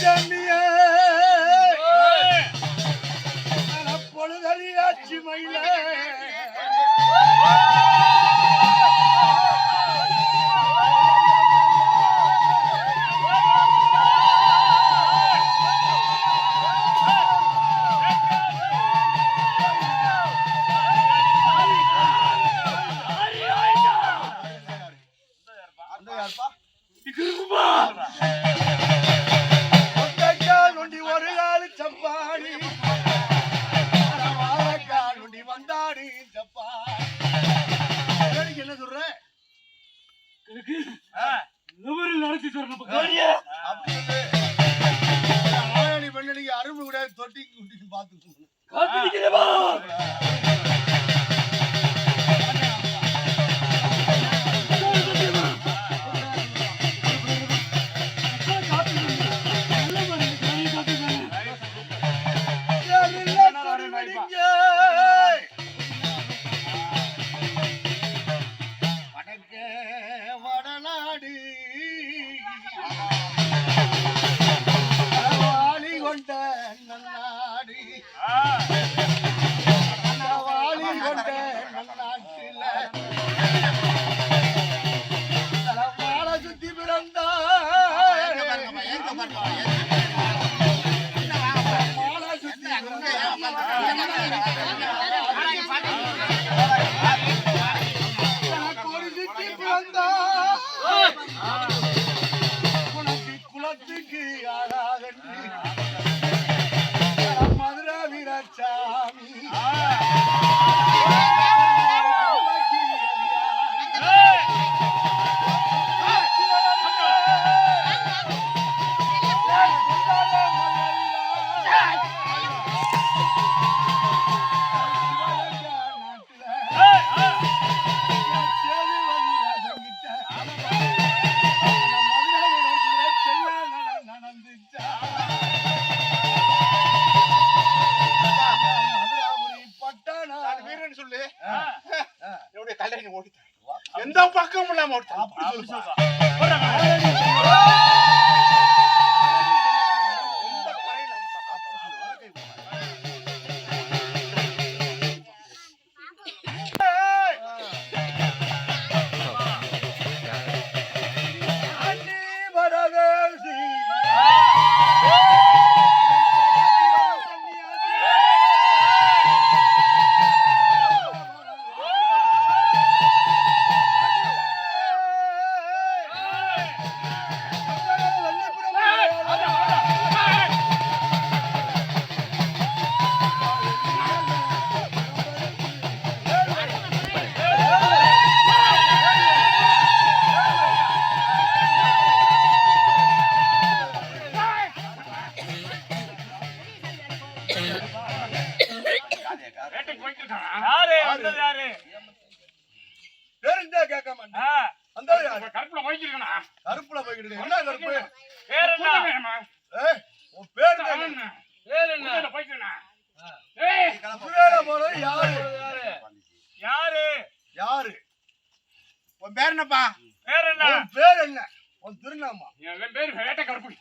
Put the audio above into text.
சாமியே பொழுதறியாச்சு மயில. நடத்தி தரணும் அப்படி சொல்லு. ஆயாடி பெண்ணடிக்கு அரும்பு கூட தொட்டி குட்டி ஆளாதன்று மதுரா வீராசாமி ஓடிட்டான் எந்த பக்கம் இல்லாம ஓடிட்டான் அந்த? கருப்புல போய்க்கிருக்கா கருப்புல இருக்கு. என்ன கருப்பு? பேர் என்ன? ஏய், உன் பேர் என்ன? பேர் என்ன? போய்க்கிறா ஏய்! குதிரையில போறது யாரு? யாரு? யாரு? உன் பேர் என்னப்பா? பேர் என்ன? உன் பேர் என்ன? உன் திருநாமா. என் பேர் வேட்டை கருப்பு.